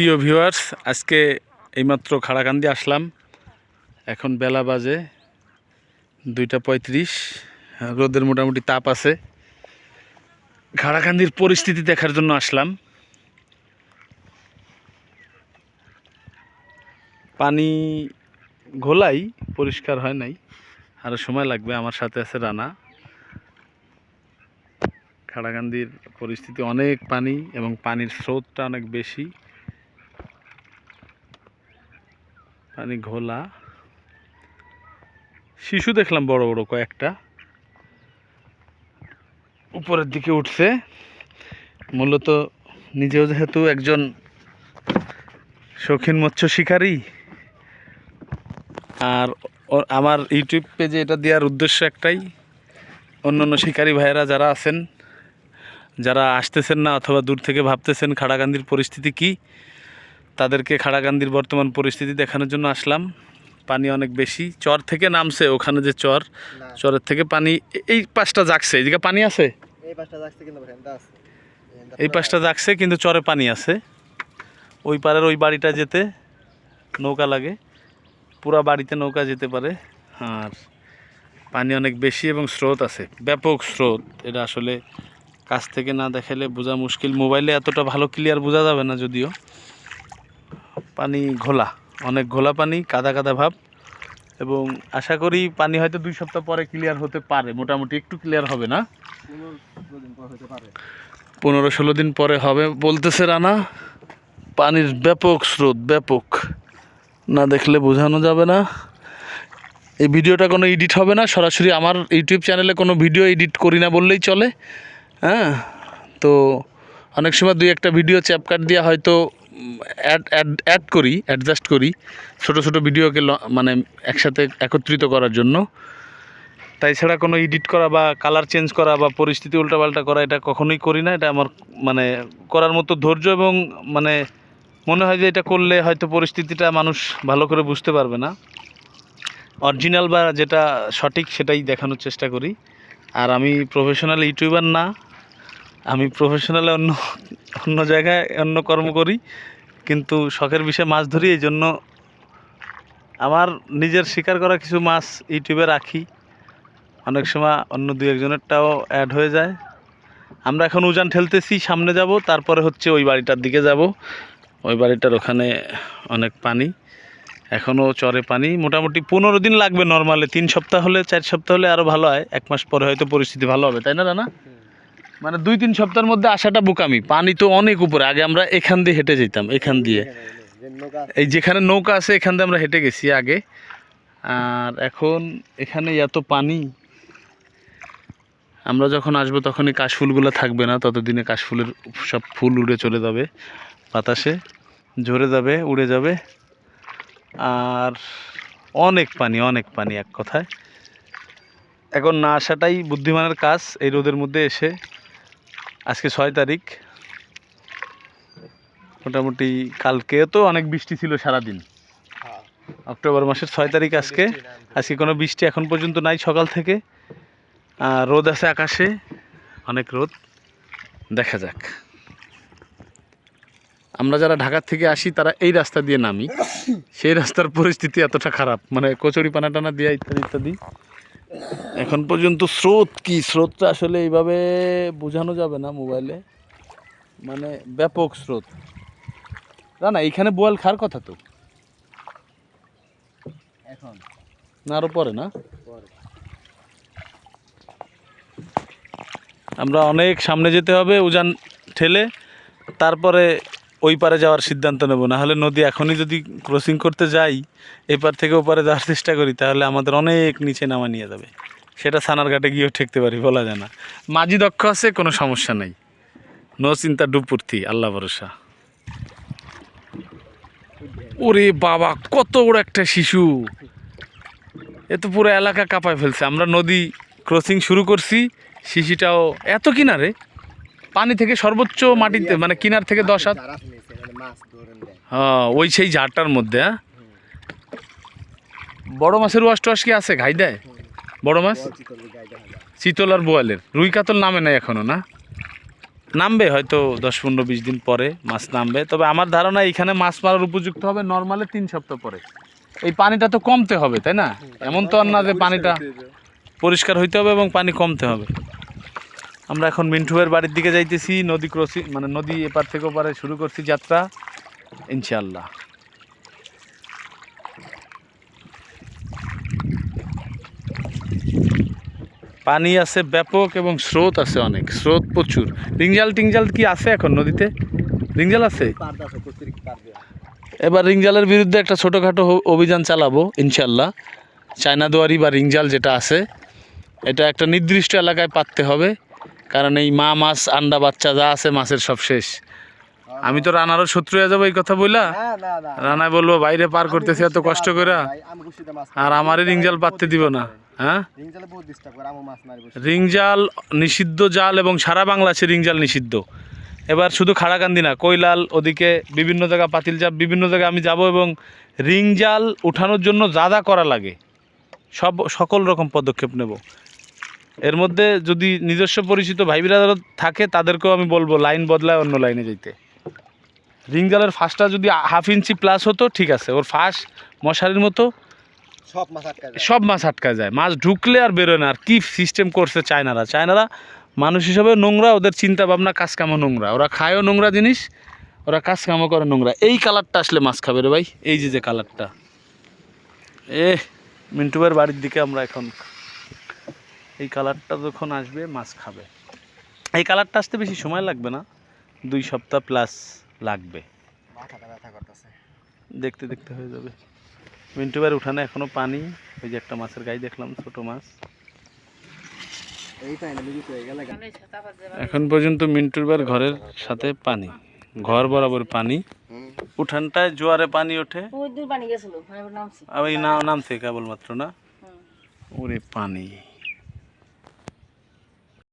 প্রিয় ভিউয়ার্স, আজকে এইমাত্র খাড়াকান্দি আসলাম। এখন বেলা বাজে দুইটা পঁয়ত্রিশ, রোদের মোটামুটি তাপ আছে। খাড়াকান্দির পরিস্থিতি দেখার জন্য আসলাম। পানি ঘোলাই পরিষ্কার হয় নাই আরও সময় লাগবে। আমার সাথে আছে রানা। খাড়াকান্দির পরিস্থিতি অনেক পানি এবং পানির স্রোতটা অনেক বেশি। পানি ঘোলা। শিশু দেখলাম বড় বড় কয়েকটা। উপরের দিকে উঠছে। মূলত নিজেও যেহেতু একজন শৌখিন মৎস্য শিকারী, আর আমার ইউটিউব পেজে এটা দেওয়ার উদ্দেশ্য একটাই। অন্যান্য শিকারী ভাইয়েরা যারা আছেন, যারা আসতেছেন না অথবা দূর থেকে ভাবতেছেন খাড়াকান্দির পরিস্থিতি কি তাদেরকে খাড়াকান্দির বর্তমান পরিস্থিতি দেখানোর জন্য আসলাম। পানি অনেক বেশি। চর থেকে নামছে ওখানে যে চর। চরের থেকে পানি এই পাশটা জাগছে এদিকে পানি আছে? এই পাশটা যাচ্ছে আছে। এই পাশটা জাগছে কিন্তু চরে পানি আছে। ওই পারের ওই বাড়িটা যেতে নৌকা লাগে। পুরা বাড়িতে নৌকা যেতে পারে। আর পানি অনেক বেশি এবং স্রোত আছে। ব্যাপক স্রোত। এটা আসলে কাছ থেকে না দেখালে বোঝা মুশকিল। মোবাইলে এতটা ভালো ক্লিয়ার বোঝা যাবে না যদিও। পানি ঘোলা, অনেক ঘোলা পানি, কাদা কাদা ভাব এবং আশা করি পানি হয়তো দুই সপ্তাহ পরে ক্লিয়ার হতে পারে, মোটামুটি একটু ক্লিয়ার হবে না? পনেরো ষোলো দিন পরে হবে, বলতেছে রানা, পানির ব্যাপক স্রোত, ব্যাপক। না দেখলে বোঝানো যাবে না। এই ভিডিওটা কোনো এডিট হবে না, সরাসরি আমার ইউটিউব চ্যানেলে কোনো ভিডিও এডিট করি না বললেই চলে হ্যাঁ? তো অনেক সময় দুই একটা ভিডিও চ্যাপকাট দিয়ে হয়তো অ্যাড অ্যাড অ্যাড করি অ্যাডজাস্ট করি, ছোট ছোট ভিডিওকে মানে একসাথে একত্রিত করার জন্য। তাই ছাড়া কোনো এডিট করা বা কালার চেঞ্জ করা বা পরিস্থিতি উল্টাপাল্টা করা, এটা কখনোই করি না। এটা আমার মানে করার মতো ধৈর্য এবং মানে মনে হয় যে এটা করলে হয়তো পরিস্থিতিটা মানুষ ভালো করে বুঝতে পারবে না। অরিজিনাল বা যেটা সঠিক সেটাই দেখানোর চেষ্টা করি। আর আমি প্রফেশনাল ইউটিউবার না। আমি প্রফেশনালে অন্য অন্য জায়গায় অন্য কর্ম করি, কিন্তু শখের বিষয়ে মাছ ধরি, এই জন্য আমার নিজের শিকার করা কিছু মাছ ইউটিউবে রাখি। অনেক সময় অন্য দুই একজনেরটাও অ্যাড হয়ে যায়। আমরা এখন উজান ঠেলতেছি, সামনে যাব, তারপরে হচ্ছে ওই বাড়িটার দিকে যাব। ওই বাড়িটার ওখানে অনেক পানি এখনও চরে পানি। মোটামুটি পনেরো দিন লাগবে নর্মালে তিন সপ্তাহ হলে, চার সপ্তাহ হলে আরও ভালো হয়। এক মাস পরে হয়তো পরিস্থিতি ভালো হবে, তাই না, রানা? মানে দুই তিন সপ্তাহের মধ্যে আসাটা বোকামি। পানি তো অনেক উপরে। আগে আমরা এখান দিয়ে হেঁটে যেতাম, এখান দিয়ে। এই যেখানে নৌকা আছে, এখান দিয়ে আমরা হেঁটে গেছি আগে। আর এখন এখানে এত পানি, আমরা যখন আসব তখনই কাশফুলগুলো থাকবে না। ততদিনে কাশফুলের সব ফুল উড়ে চলে যাবে, বাতাসে ঝরে যাবে, উড়ে যাবে। আর অনেক পানি অনেক পানি এক কথায়। এখন না আসাটাই বুদ্ধিমানের কাজ, এই রোদের মধ্যে এসে আজকে ছয় তারিখ। মোটামুটি কালকে তো অনেক বৃষ্টি ছিল সারাদিন। হ্যাঁ। অক্টোবর মাসের ছয় তারিখ আজকে। আজকে কোনো বৃষ্টি এখন পর্যন্ত নাই সকাল থেকে। আর রোদ আছে আকাশে অনেক রোদ। দেখা যাক। আমরা যারা ঢাকার থেকে আসি তারা এই রাস্তা দিয়ে নামি। সেই রাস্তার পরিস্থিতি এতটা খারাপ। মানে কচুরি পানা টানা দেওয়া ইত্যাদি ইত্যাদি। এখন পর্যন্ত স্রোত কি? স্রোতটা আসলে এইভাবে বোঝানো যাবে না মোবাইলে। মানে ব্যাপক স্রোত। না না এইখানে বোয়াল খার কথা তো। এখন? না আরও পরে না? আমরা অনেক সামনে যেতে হবে উজান ঠেলে। তারপরে ওই পারে যাওয়ার সিদ্ধান্ত নেব। না হলে নদী এখনই যদি ক্রসিং করতে যাই এপার থেকে ওপারে যাওয়ার চেষ্টা করি, তাহলে আমাদের অনেক নিচে নামা নিয়ে যাবে। সেটা সানার ঘাটে গিয়েও ঠেকতে পারি, বলা যায় না। মাঝি দক্ষ আছে, কোনো সমস্যা নেই। নো চিন্তা ডুবুর্তি আল্লাহ ভরসা। ওরে বাবা, কত বড় একটা শিশু। এ তো পুরো এলাকা কাঁপায় ফেলছে। আমরা নদী ক্রসিং শুরু করছি, শিশিটাও এত কিনারে পানি থেকে সর্বোচ্চ মাটিতে মানে কিনার থেকে দশ হাত? হ্যাঁ ওই সেই ঝাড়টার মধ্যে হ্যাঁ? বড় মাছের ওয়াশ টোয়াশ কি আছে ঘাই দেয়? বড় মাছ? বল চিতল আর বোয়ালের। রুই কাতল নামে নাই এখনও না? নামবে হয়তো দশ পনেরো বিশ দিন পরে মাছ নামবে। তবে আমার ধারণা এইখানে মাছ মারার উপযুক্ত হবে নর্মালে তিন সপ্তাহ পরে। এই পানিটা তো কমতে হবে তাই না? এমন তো আর না যে পানিটা পরিষ্কার হইতে হবে এবং পানি কমতে হবে। আমরা এখন মিন্টুয়ের বাড়ির দিকে যাইতেছি, নদী ক্রসিং মানে নদী এপার থেকে ওপারে শুরু করছি যাত্রা ইনশাল্লাহ পানি আছে ব্যাপক এবং স্রোত আছে অনেক, স্রোত প্রচুর। রিংজাল টিংজাল কি আছে এখন নদীতে? রিংজাল আছে? এবার রিংজালের বিরুদ্ধে একটা ছোটোখাটো অভিযান চালাবো ইনশাল্লাহ চায়না দুয়ারি বা রিংজাল যেটা আছে, এটা একটা নির্দিষ্ট এলাকায় পাততে হবে। কারণ এই মা মাছ আন্ডা বাচ্চা যা আছে মাছের সব শেষ। আমি তো রানারও শত্রু হয়ে যাব এই কথা না রানায় বলব বাইরে পার করতেছি এত কষ্ট করে আর আমারই রিংজাল পাততে দিব না হ্যাঁ? রিংজালে নিষিদ্ধ জাল এবং সারা বাংলাদেশে রিংজাল নিষিদ্ধ। এবার শুধু খাড়াকান্দি না কৈলাল ওদিকে বিভিন্ন জায়গা পাতিল জাপ বিভিন্ন জায়গায় আমি যাব এবং রিংজাল উঠানোর জন্য যা যা করা লাগে সব সকল রকম পদক্ষেপ নেব। এর মধ্যে যদি নিজস্ব পরিচিত ভাই বিরাদারও থাকে তাদেরকেও আমি বলব লাইন বদলায় অন্য লাইনে যেতে রিংজালের ফাঁসটা যদি হাফ ইঞ্চি প্লাস হতো ঠিক আছে। ওর ফাঁস মশারির মতো সব মাছ আটকা যায়। সব মাছ আটকা যায়। মাছ ঢুকলে আর বেরোয় না। আর কি সিস্টেম করছে চায়নারা? চায়নারা মানুষ হিসাবে নোংরা ওদের চিন্তা ভাবনা কাজ কামও নোংরা। ওরা খায়ও নোংরা জিনিস ওরা কাজ কামও করে নোংরা। এই কালারটা আসলে মাছ খাবে রে ভাই। এই যে যে কালারটা এ মিন্টুবের বাড়ির দিকে আমরা এখন এই কালারটা যখন আসবে মাছ খাবে। এই কালারটা আসতে বেশি সময় লাগবে না দুই সপ্তাহ প্লাস লাগবে। মাথাটা ব্যথা করতেছে। দেখতে দেখতে হয়ে যাবে। মিন্টুবার উঠানে এখনও পানি ওই যে একটা মাছের গায়ে দেখলাম ছোট মাছ। হয়ে এখন পর্যন্ত মিন্টুবার ঘরের সাথে পানি ঘর বরাবর পানি। উঠানটায় জোয়ারে পানি ওঠে। ওই পানি গেছিল আমি ওই না নামছে কেবলমাত্র না? ওরে পানি।